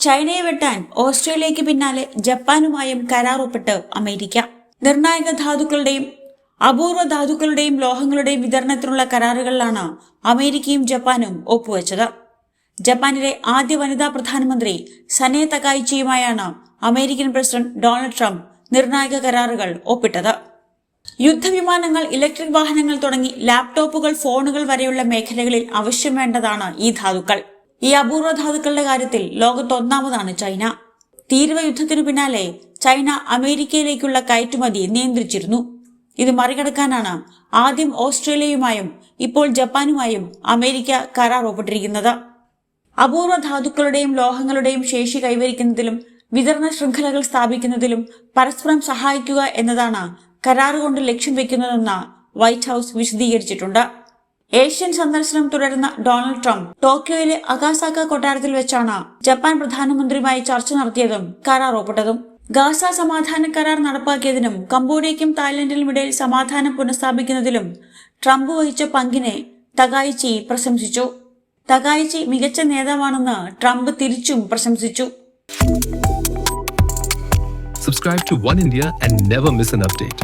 ചൈനയെ വെട്ടാൻ ഓസ്ട്രേലിയയ്ക്ക് പിന്നാലെ ജപ്പാനുമായും കരാറൊപ്പിട്ട് അമേരിക്ക. നിർണായക ധാതുക്കളുടെയും അപൂർവ ധാതുക്കളുടെയും ലോഹങ്ങളുടെയും വിതരണത്തിനുള്ള കരാറുകളിലാണ് അമേരിക്കയും ജപ്പാനും ഒപ്പുവെച്ചത്. ജപ്പാനിലെ ആദ്യ വനിതാ പ്രധാനമന്ത്രി സനേ തകായിച്ചിയുമായാണ് അമേരിക്കൻ പ്രസിഡന്റ് ഡൊണാൾഡ് ട്രംപ് നിർണായക കരാറുകൾ ഒപ്പിട്ടത്. യുദ്ധവിമാനങ്ങൾ ഇലക്ട്രിക് വാഹനങ്ങൾ തുടങ്ങി ലാപ്ടോപ്പുകൾ ഫോണുകൾ വരെയുള്ള മേഖലകളിൽ ആവശ്യം വേണ്ടതാണ് ഈ ധാതുക്കൾ. ഈ അപൂർവ ധാതുക്കളുടെ കാര്യത്തിൽ ലോകത്ത് ഒന്നാമതാണ് ചൈന. തീരുവ യുദ്ധത്തിനു പിന്നാലെ ചൈന അമേരിക്കയിലേക്കുള്ള കയറ്റുമതി നിയന്ത്രിച്ചിരുന്നു. ഇത് മറികടക്കാനാണ് ആദ്യം ഓസ്ട്രേലിയയുമായും ഇപ്പോൾ ജപ്പാനുമായും അമേരിക്ക കരാർ ഒപ്പിട്ടിരിക്കുന്നത്. അപൂർവ ധാതുക്കളുടെയും ലോഹങ്ങളുടെയും ശേഷി കൈവരിക്കുന്നതിലും വിതരണ ശൃംഖലകൾ സ്ഥാപിക്കുന്നതിലും പരസ്പരം സഹായിക്കുക എന്നതാണ് കരാറുകൊണ്ട് ലക്ഷ്യം വെക്കുന്നതെന്ന് വൈറ്റ് ഹൌസ് വിശദീകരിച്ചിട്ടുണ്ട്. ഏഷ്യൻ സന്ദർശനം തുടരുന്ന ഡൊണാൾഡ് ട്രംപ് ടോക്കിയോയിലെ അഗാസാക്ക കൊട്ടാരത്തിൽ വെച്ചാണ് ജപ്പാൻ പ്രധാനമന്ത്രിയുമായി ചർച്ച നടത്തിയതും കരാർ ഒപ്പിട്ടതും ഗാസ സമാധാന കരാർ നടപ്പാക്കിയതിനും കംബോഡിയയ്ക്കും തായ്ലൻഡിനും ഇടയിൽ സമാധാനം പുനഃസ്ഥാപിക്കുന്നതിലും ട്രംപ് വഹിച്ച പങ്കിനെ തകായിച്ചി പ്രശംസിച്ചു. തകായിച്ചി മികച്ച നേതാവാണെന്ന് ട്രംപ് തിരിച്ചും പ്രശംസിച്ചു. Subscribe to One India and never miss an update.